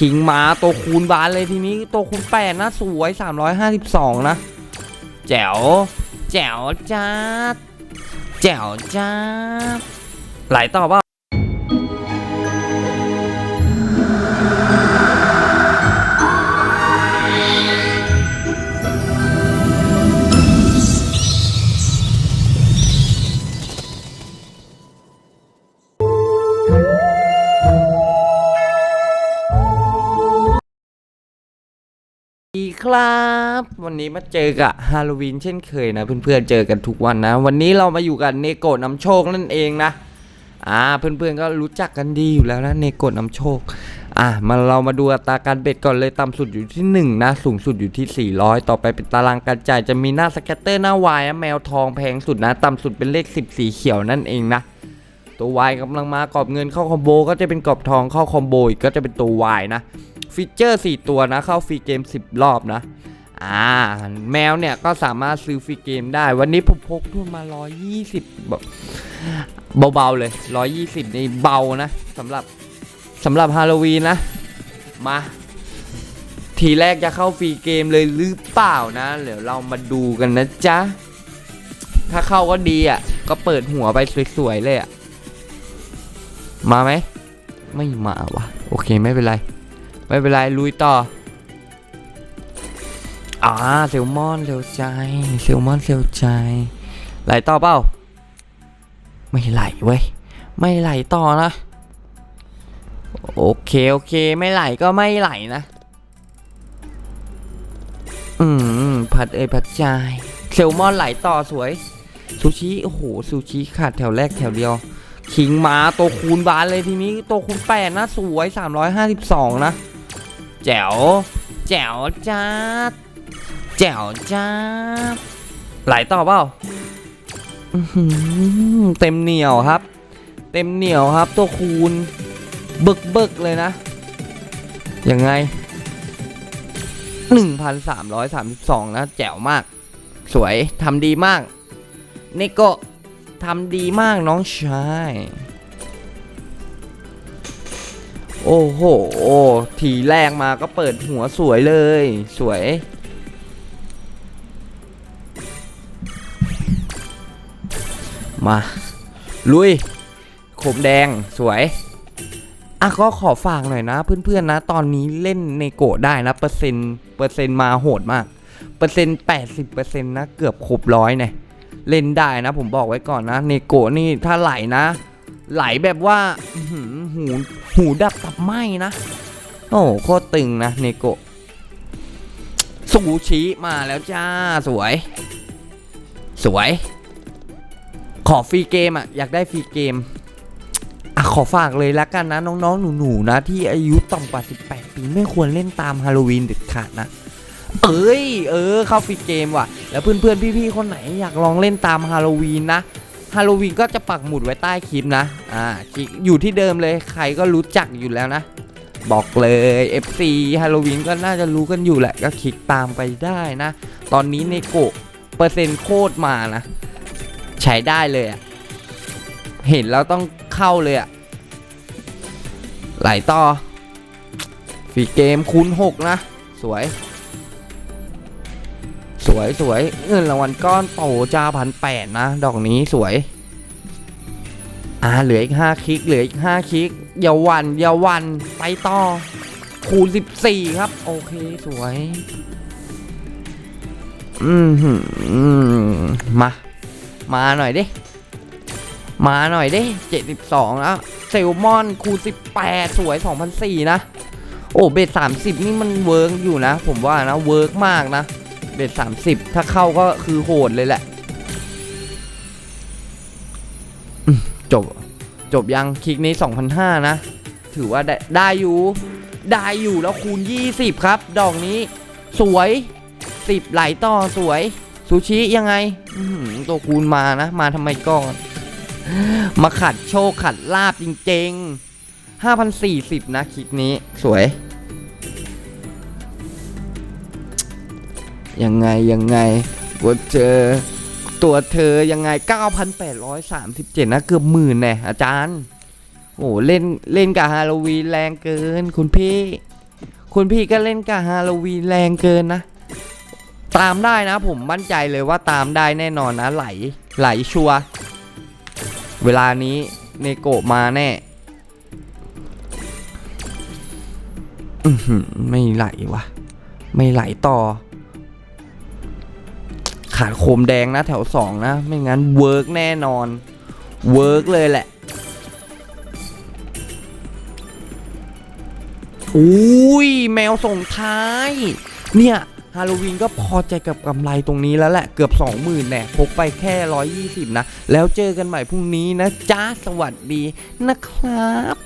คิงมาตัวคูณบานเลยทีนี้ตัวคูณแปดนะสวย 352 นะ แจ๋ว แจ๋วจ้าแจ๋วจ้าไหลต่อเปล่า ครับ วันนี้มาเจอกับฮาโลวีนเช่นเคยนะเพื่อนๆเจอกันทุกวันนะ วันนี้เรามาอยู่กันเนโกะนำโชคนั่นเองนะ อ่าเพื่อนๆก็รู้จักกันดีอยู่แล้วนะเนโกะนำโชค อะมาเรามาดูอัตราการเบ็ดก่อนเลยต่ำสุดอยู่ที่1นะสูงสุดอยู่ที่ 400 ต่อไปเป็นตารางการจ่ายจะมีหน้าสแกตเตอร์หน้าวายแมวทองแพงสุดนะต่ำสุดเป็นเลข 10 สีเขียวนั่นเองนะตัววายกำลังมากรอบเงินเข้าคอมโบก็จะเป็นกรอบทองเข้าคอมโบอีกก็จะเป็นตัววายนะ ฟีเจอร์ 4 ตัวนะ เข้าฟรีเกม 10 รอบนะ อ่า แมวเนี่ยก็สามารถซื้อฟรีเกมได้ วันนี้ผมพกทุนมา 120แบบเบาๆเลย 120 นี่เบานะสำหรับสำหรับฮาโลวีนนะ มาทีแรกจะเข้าฟรีเกมเลยหรือเปล่านะ เดี๋ยวเรามาดูกันนะจ๊ะ ถ้าเข้าก็ดีอะ ก็เปิดหัวไปสวยๆเลยอะ มาไหม ไม่มาวะโอเคไม่เป็นไร ไม่เป็นไรลุยต่ออ่าเซลมอนเซลใจเซลมอนเซลใจไหลต่อเปล่าไม่ไหลเว้ยไม่ไหลต่อนะโอเคโอเคไม่ไหลก็ไม่ไหลนะ อืมผัดเอยผัดใจเซลมอนไหลต่อสวยซูชิโอ้โหซูชิขาดแถวแรกแถวเดียวคิงมาตัวคูณบานเลยทีนี้ตัวคูณแปดนะสวย 352 นะ แจ๋วแจ๋วจ้าแจ๋วจ้าดไหลต่อเปล่าเต็มเหนียวครับ เต็มเหนียวครับ ตัวคูณบึกบึกเลยนะยังไง 1,332 นะ แจ๋วมาก สวยทำดีมากเนโกทำดีมากน้องชาย โอ้โห ทีแรกมาก็เปิดหัวสวยเลย สวย มา ลุยขมแดงสวย อะก็ขอฝากหน่อยนะ เพื่อนๆนะ ตอนนี้เล่นในโกได้นะ เปอร์เซ็นต์เปอร์เซ็นต์มาโหดมาก เปอร์เซ็นต์80เปอร์เซ็นต์นะ เกือบครบร้อยเนี่ยเล่นได้นะ ผมบอกไว้ก่อนนะ เนโกนี่ถ้าไหลนะ ไหลแบบว่าหือ หูหูดับตับไหมนะ โอ้โหโคตรตึงนะเนโกะซูชิมาแล้วจ้าสวย สวย ขอฟรีเกมอะอยากได้ฟรีเกมอะขอฝากเลยละกันนะ น้องๆ หนูๆนะ ที่อายุต่ำกว่า 18 ปีไม่ควรเล่นตามฮาโลวีนเด็ดขาดนะ เอ้ย เออ เข้าฟรีเกมว่ะ แล้วเพื่อนๆ พี่ๆ คนไหนอยากลองเล่นตามฮาโลวีนนะ ฮาโลวีนก็จะปักหมุดไว้ใต้คลิปนะอ่าคลิกอยู่ที่เดิมเลยใครก็รู้จักอยู่แล้วนะ บอกเลย FC ฮาโลวีนก็น่าจะรู้กันอยู่แหละก็คลิกตามไปได้นะ ตอนนี้เนโกะเปอร์เซ็นต์โคตรมานะ ใช้ได้เลยอะเห็นแล้วต้องเข้าเลยอะไหลต่อฟรีเกมคูณ6นะ สวย สวยสวยเงินรางวัลก้อนโตจ้าพันแปดนะ ดอกนี้สวย อ่าเหลืออีกห้าคลิกเหลืออีกห้าคลิกอย่าวันอย่าวันไปต่อ คูณสิบสี่ครับ โอเคสวย อืมหืมอืมมา มาหน่อยดิ มาหน่อยดิเจ็ดสิบสองแล้วเซลมอนคูณสิบแปดสวยสองพันสี่นะ โอ้เบสสามสิบนี่มันเวิร์กอยู่นะ ผมว่านะ เวิร์กมากนะ เบสสามสิบถ้าเข้าก็คือโหดเลยแหละจบ จบยังคลิกนี้2,500นะ ถือว่าได้ได้อยู่ ได้อยู่แล้วคูณ 20 ครับ ดอกนี้ สวย 10 ไหลต่อสวย ซูชิยังไงตัวคูณมานะ มาทำไมก่อน มาขัดโชคขัดลาบจริงๆ5,040 นะคลิกนี้สวย ยังไงยังไงว่าเจอตัวเธอยังไง 9,837 นะ เกือบหมื่นแน่อาจารย์ โอ้เล่นเล่นกับฮาโลวีนแรงเกิน คุณพี่ คุณพี่ก็เล่นกับฮาโลวีนแรงเกินนะ ตามได้นะ ผมมั่นใจเลยว่าตามได้แน่นอนนะ ไหลไหลชัวร์เวลานี้เนโกะมาแน่ไม่ไหลวะไม่ไหลต่อ ขาดโคมแดงนะแถวสองนะ ไม่งั้นเวิร์กแน่นอน เวิร์กเลยแหละอุ้ยแมวส่งท้าย เนี่ยฮาโลวีนก็พอใจกับกำไรตรงนี้แล้วแหละ เกือบ 20,000แน่พกไปแค่ 120 นะ แล้วเจอกันใหม่พรุ่งนี้นะจ้าสวัสดีนะครับ